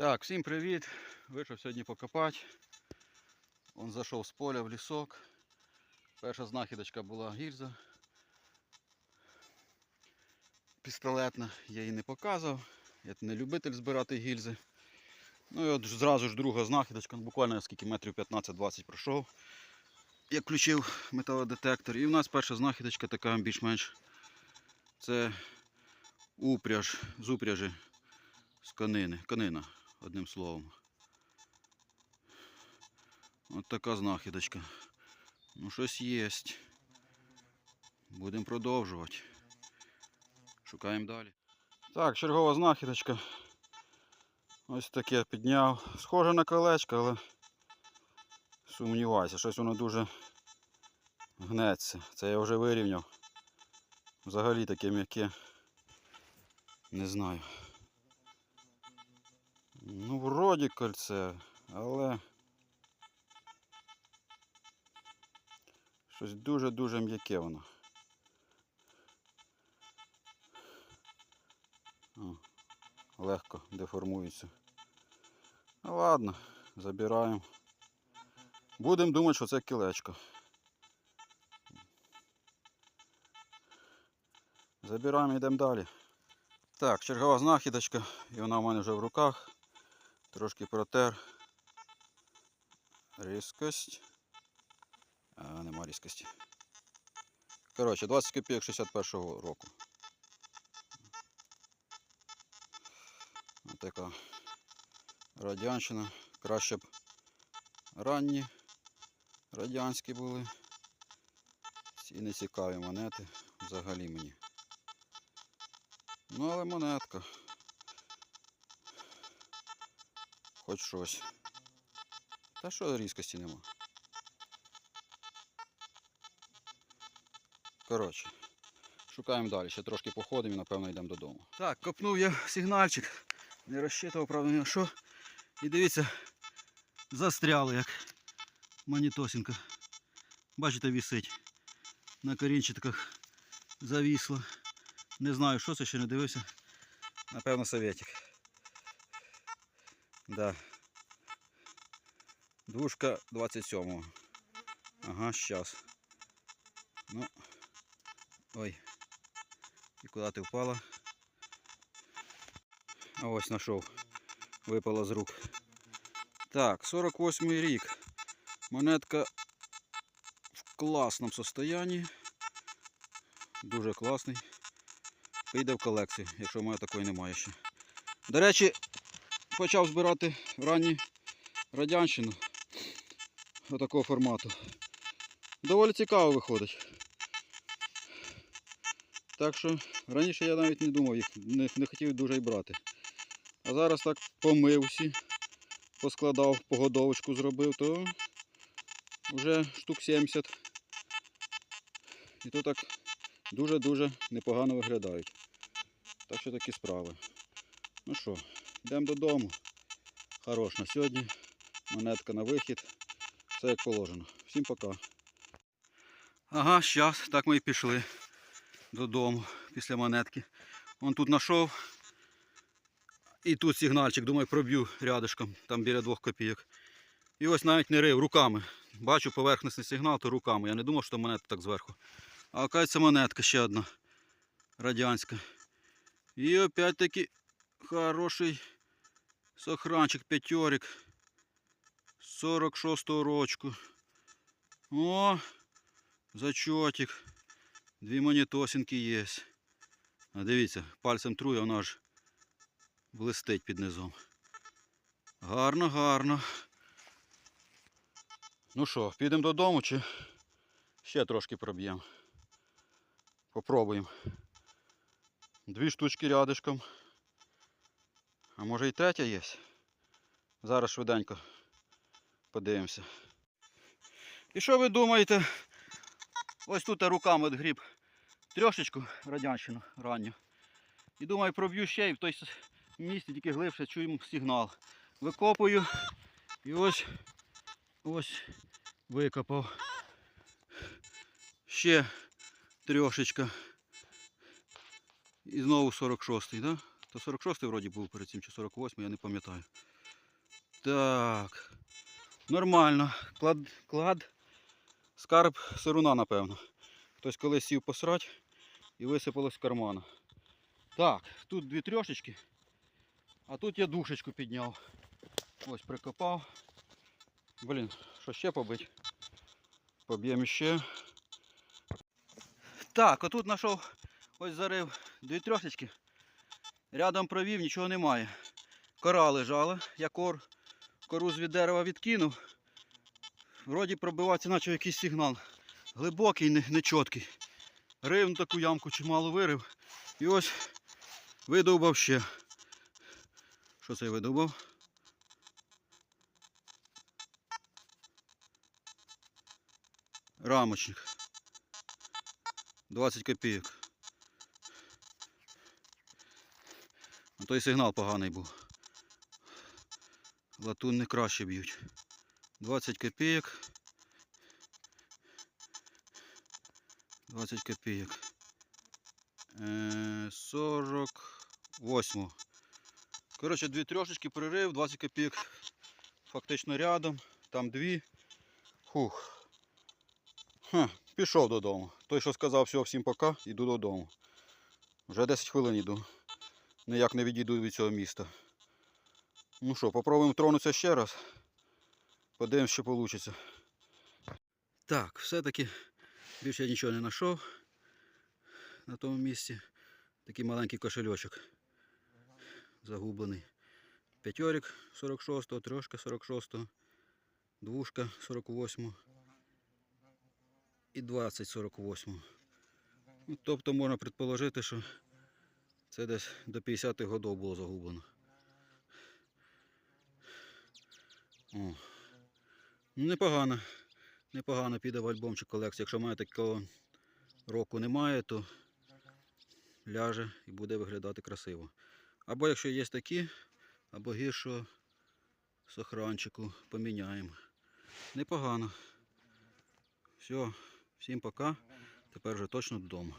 Так, всім привіт. Вийшов сьогодні покопати. Он зайшов з поля в лісок. Перша знахідочка була гільза. Пістолетна, я її не показував. Я не любитель збирати гільзи. Ну і от зразу ж друга знахідочка, ну, буквально скільки метрів 15-20 пройшов. Я включив металодетектор. І в нас перша знахідочка така більш-менш. Це упряж з упряжі з конини. Конина, одним словом. От така знахідочка. Ну, щось є. Будемо продовжувати. Шукаємо далі. Так, чергова знахідочка. Ось таке підняв. Схоже на колечко, але сумніваюся, щось воно дуже гнеться. Це я вже вирівняв. Взагалі таке м'яке. Не знаю. Ну, вроді кольце, але щось дуже-дуже м'яке воно. О, легко деформується. Ну ладно, забираємо. Будемо думати, що це кілечко. Забираємо йдемо далі. Так, чергова знахідочка, і вона в мене вже в руках. Трошки протер. Різкость. А, нема різкості. Коротше, 20 копійок 61-го року. Ось така радянщина. Краще б ранні радянські були. Ці не цікаві монети взагалі мені. Ну, але монетка. Хоч щось. Та що різкості нема. Коротше, шукаємо далі. Ще трошки походимо і напевно йдемо додому. Так, копнув я сигнальчик. Не розчитував, правда, ні на що. І дивіться, застряли як манітосинка. Бачите, вісить. На корінчиках завісло. Не знаю, що це ще не дивився. Напевно, советик. Да. Двушка 27-го. Ага, щас. Ну. Ой. І куди ти впала? А ось знайшов. Випала з рук. Так, 48 рік. Монетка в класному состоянні. Дуже класний. Піде в колекцію, якщо в мене такої немає ще. До речі, почав збирати ранні радянщину отакого формату. Доволі цікаво виходить. Так що раніше я навіть не думав їх, не, не хотів дуже й брати. А зараз так помив поскладав, погодовочку зробив, то вже штук 70. І то так дуже-дуже непогано виглядають. Так що такі справи. Ну що, йдемо додому. Хорош на сьогодні. Монетка на вихід. Все як положено. Всім пока. Ага, зараз так ми і пішли додому після монетки. Вон тут знайшов. І тут сигнальчик, думаю, проб'ю рядышком, там біля двох копійок. І ось навіть не рив руками. Бачу поверхностний сигнал, то руками. Я не думав, що монета так зверху. А оказується монетка ще одна. Радянська. І опять-таки хороший сохранчик, п'ятьорик. 46-го рочку. О, зачотик. Дві монетосинки є. А дивіться, пальцем трує, вона ж блистить під низом. Гарно, гарно. Ну що, підемо додому чи ще трошки проб'ємо? Попробуємо. Дві штучки рядишком. А може і третя є? Зараз швиденько подивимося. І що ви думаєте? Ось тут я руками от гріб трьошечку радянщину ранню. І думаю, проб'ю ще і в той місці тільки глибше чуємо сигнал. Викопую і ось ось викопав. Ще трьошечка. І знову 46-й, да? То 46-й вроді був перед цим, чи 48-й, я не пам'ятаю. Так. Нормально. Клад, клад. Скарб сируна, напевно. Хтось колись сів посрать і висипалось з кармана. Так, тут дві трьошечки, а тут я душечку підняв. Ось прикопав. Блін, що ще побить? Поб'ємо ще. Так, отут знайшов, ось зарив дві трьошечки. Рядом провів, нічого немає. Кора лежала, я кор, кору з від дерева відкинув. Вроді пробивається, наче якийсь сигнал. Глибокий, не- нечіткий. Рив таку ямку чимало вирив. І ось видовбав ще. Що це я видовбав? Рамочник. 20 копійок. Той сигнал поганий був. Латун не краще б'ють. 20 копійок. 20 копійок. Е, 48. Коротше, дві трьошечки прорив, 20 копійок фактично рядом. Там дві. Хух. Ха, пішов додому. Той, що сказав, все, всім пока, йду додому. Вже 10 хвилин йду. Ніяк не відійду від цього міста. Ну що, попробуємо тронутися ще раз. Подивимось, що вийде. Так, все-таки більше я нічого не знайшов на тому місці. Такий маленький кошельочок. Загублений. П'ятьорик 46-го, трошка 46-го, двушка 48-го і 20 48. Ну, тобто можна предположити, що це десь до 50-х годів було загублено. О. Ну, непогано. Непогано піде в альбомчик колекції. Якщо має такого року немає, то ляже і буде виглядати красиво. Або якщо є такі, або гіршого сохранчику поміняємо. Непогано. Все, всім пока. Тепер вже точно додому.